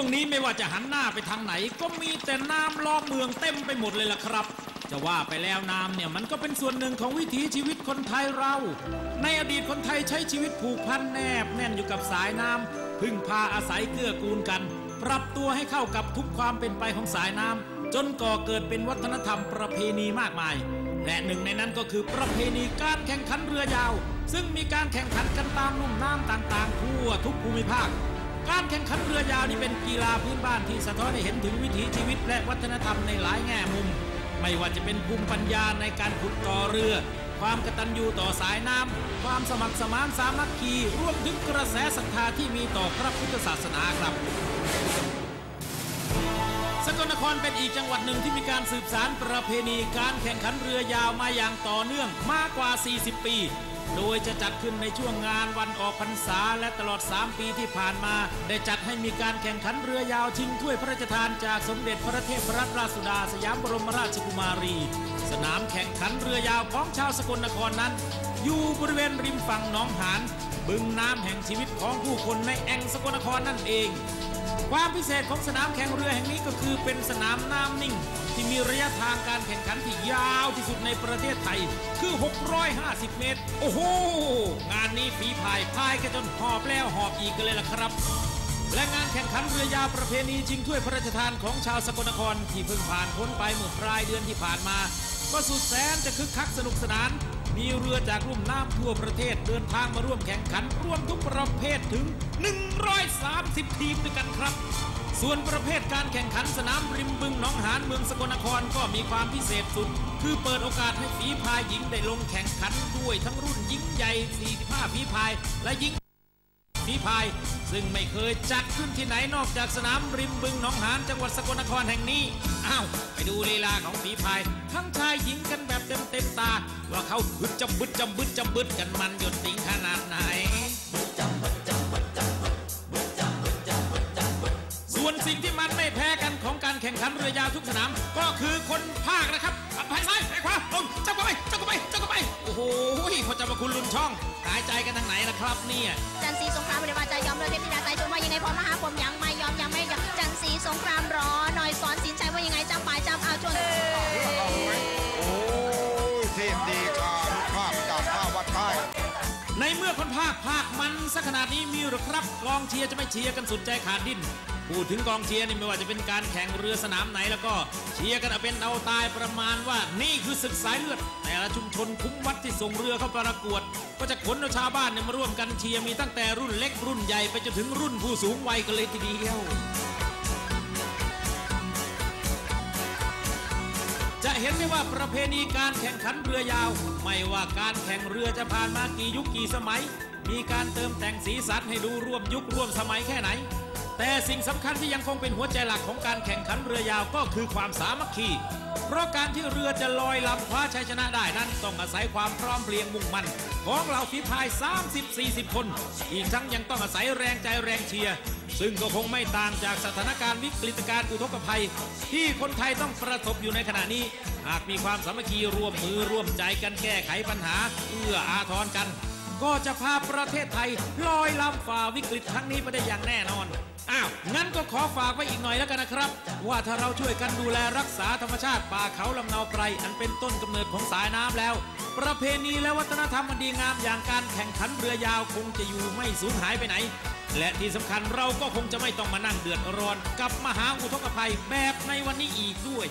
วงนี้ไม่ว่าจะหันหน้าไปทางไหน ก็มีแต่น้ำล้อมเมืองเต็มไปหมดเลยล่ะครับ จะว่าไปแล้วน้ำเนี่ยมันก็เป็นส่วนหนึ่งของวิถีชีวิตคนไทยเรา ในอดีตคนไทยใช้ชีวิตผูกพันแนบแน่นอยู่กับสายน้ำพึ่งพาอาศัยเกื้อกูลกัน ปรับตัวให้เข้ากับทุกความเป็นไปของสายน้ำจนก่อเกิดเป็นวัฒนธรรมประเพณีมากมาย และหนึ่งในนั้นก็คือประเพณีการแข่งขันเรือยาว ซึ่งมีการแข่งขันกันตามลุ่มน้ำต่างๆทั่วทุกภูมิภาค การแข่งขันเรือยาวนี่เป็นกีฬาพื้นบ้านที่สะท้อนให้เห็นถึงวิถีชีวิตและวัฒนธรรมในหลายแง่มุม ไม่ว่าจะเป็นภูมิปัญญาในการขุดก่อเรือ ความกตัญญูต่อสายน้ำ ความสมัครสมานสามัคคีรวมถึงกระแสศรัทธาที่มีต่อพระพุทธศาสนาครับสกลนครเป็นอีกจังหวัดหนึ่งที่มีการสืบสารประเพณีการแข่งขันเรือยาวมาอย่างต่อเนื่องมากกว่า 40 ปี โดยจะจัดขึ้นในช่วงงานวันออกพรรษาและตลอด 3 ปีที่ผ่านมา ได้จัดให้มีการแข่งขันเรือยาวชิงถ้วยพระราชทานจากสมเด็จพระเทพรัตนราชสุดาสยามบรมราชกุมารี สนามแข่งขันเรือยาวของชาวสกลนครนั้น อยู่บริเวณริมฝั่งหนองหานบึงน้ำแห่งชีวิตของผู้คนในแอ่งสกลนครนั่นเอง ความพิเศษของสนามแข่งเรือแห่งนี้ก็คือเป็นสนามน้ำนิ่ง ที่มีระยะทางการแข่งขันที่ยาวที่สุดในประเทศไทย คือ 650 เมตร โอ้โห งานนี้ฝีพายพายกันจนหอบแล้วหอบอีกกันเลยล่ะครับ และงานแข่งขันเรือยาวประเพณีชิงถ้วยพระราชทานของชาวสกลนครที่เพิ่งผ่านพ้นไปเมื่อปลายเดือนที่ผ่านมา ก็สุดแสนจะคึกคักสนุกสนาน มีเรือจากลุ่มน้ำทั่วประเทศเดินทางมาร่วมแข่งขันร่วมทุกประเภทถึง 130 ทีมด้วยกันครับ ส่วนประเภทการแข่งขันสนามริมบึงหนองหานเมืองสกลนครก็มีความพิเศษสุด คือเปิดโอกาสให้ฝีพายหญิงได้ลงแข่งขันด้วยทั้งรุ่นหญิงใหญ่ 45ฝีพาย และหญิง ฝีพาย ซึ่งไม่เคยจัดขึ้นที่ไหนนอกจากสนามริมบึงหนองหานจังหวัดสกลนครแห่งนี้ อ้าว ไปดูลีลาของฝีพาย ทั้งชายหญิงกันแบบเต็มเต็มตา ว่าเขาบึดจำบึดจำบึดจำบึดกันมันหยดติงขนาดไหนส่วนสิ่งที่มันไม่แพ้กันของการแข่งขันเรือยาวทุกสนาม ก็คือคนภาคนะครับภายซ้ายภายขวาลงจับเข้าไปจับเข้าไปจับเข้าไปโอ้โหพอจะมาคุณลุนช่องายใจกันทางไหนล่ะครับเนี่ยจันทร์ศรีสงครามไม่ได้ว่าจะยอมเลยเทพธิดาใจชมว่ายังไงพอมหาผมยังไม่ยอมยังไม่ยอมจันทร์ศรีสงครามรอหน่อยสอนสินชัยว่ายังไงจำฝ่ายจำเอาชวนโอ้ยทีมดีการภาพจากท่าวัดไทยในเมื่อคนภาคภาคมันสักขนาดนี้มีหรือครับกองเชียร์จะไม่เชียร์กันสุดใจขาดดิ้นพูดถึงกองเชียร์นี่ไม่ว่าจะเป็นการแข่งเรือสนามไหนแล้วก็เชียร์กันเอาเป็นเอาตายประมาณว่านี่คือศึกสายเลือดแต่ ละชุมชนคุ้มวัดที่ส่งเรือเข้าประกวด ก็จะขนชาวบ้านเนี่ยมาร่วมกันเชียร์มีตั้งแต่รุ่นเล็กรุ่นใหญ่ไปจนถึงรุ่นผู้สูงวัยกันเลยทีเดียว จะเห็นได้ว่าประเพณีการแข่งขันเรือยาว ไม่ว่าการแข่งเรือจะผ่านมากี่ยุคกี่สมัย มีการเติมแต่งสีสันให้ดูร่วมยุคร่วมสมัยแค่ไหน แต่สิ่งสำคัญที่ยังคงเป็นหัวใจหลักของการแข่งขันเรือยาวก็คือความสามัคคี เพราะการที่เรือจะลอยลำคว้าชัยชนะได้นั้นต้องอาศัยความพร้อมเพรียงมุ่งมั่นของเหล่าฝีพาย 30-40 คน อีกทั้งยังต้องอาศัยแรงใจแรงเชียร์ซึ่งก็คงไม่ต่างจากสถานการณ์วิกฤตการณ์อุทกภัย ที่คนไทยต้องประสบอยู่ในขณะนี้ หากมีความสามัคคีร่วมมือร่วมใจกันแก้ไขปัญหา เอื้ออาทรกัน ก็จะพาประเทศไทยลอยลำฝ่าวิกฤตครั้งนี้ไปได้อย่างแน่นอน อ้าว งั้นก็ขอฝากไว้อีกหน่อยแล้วกันนะครับ ว่าถ้าเราช่วยกันดูแลรักษาธรรมชาติป่าเขาลำเนาไพรอันเป็นต้นกำเนิดของสายน้ำแล้ว ประเพณีและวัฒนธรรมอันดีงามอย่างการแข่งขันเรือยาวคงจะอยู่ไม่สูญหายไปไหน และที่สำคัญเราก็คงจะไม่ต้องมานั่งเดือดร้อน กับมหาอุทกภัยแบบในวันนี้อีกด้วย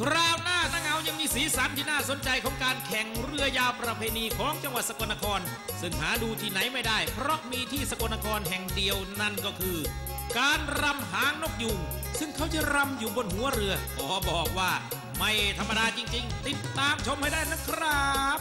คราวหน้าตั้งเอา ยังมีสีสันที่น่าสนใจของการแข่งเรือยาวประเพณีของจังหวัดสกลนคร ซึ่งหาดูที่ไหนไม่ได้ เพราะมีที่สกลนครแห่งเดียวนั่นก็คือ การรำหางนกยุงซึ่งเขาจะรำอยู่บนหัวเรือขอบอกว่า ไม่ธรรมดาจริง ๆ ติดตามชมให้ได้นะครับ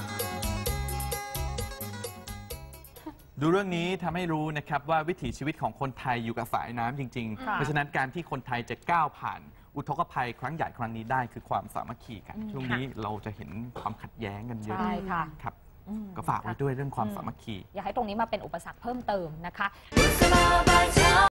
ดูเรื่องนี้ทำให้รู้นะครับว่าวิถีชีวิตของคนไทยอยู่กับสายน้ำจริงๆค่ะเพราะฉะนั้นการที่คนไทยจะก้าวผ่าน อุทกภัยครั้งใหญ่ครั้งนี้ได้คือความสามัคคีกัน ช่วงนี้เราจะเห็นความขัดแย้งกันเยอะใช่ค่ะ ครับอืมก็ฝากไว้ด้วยเรื่องความสามัคคี อย่าให้ตรงนี้มาเป็นอุปสรรคเพิ่มเติมนะคะสบายเช้า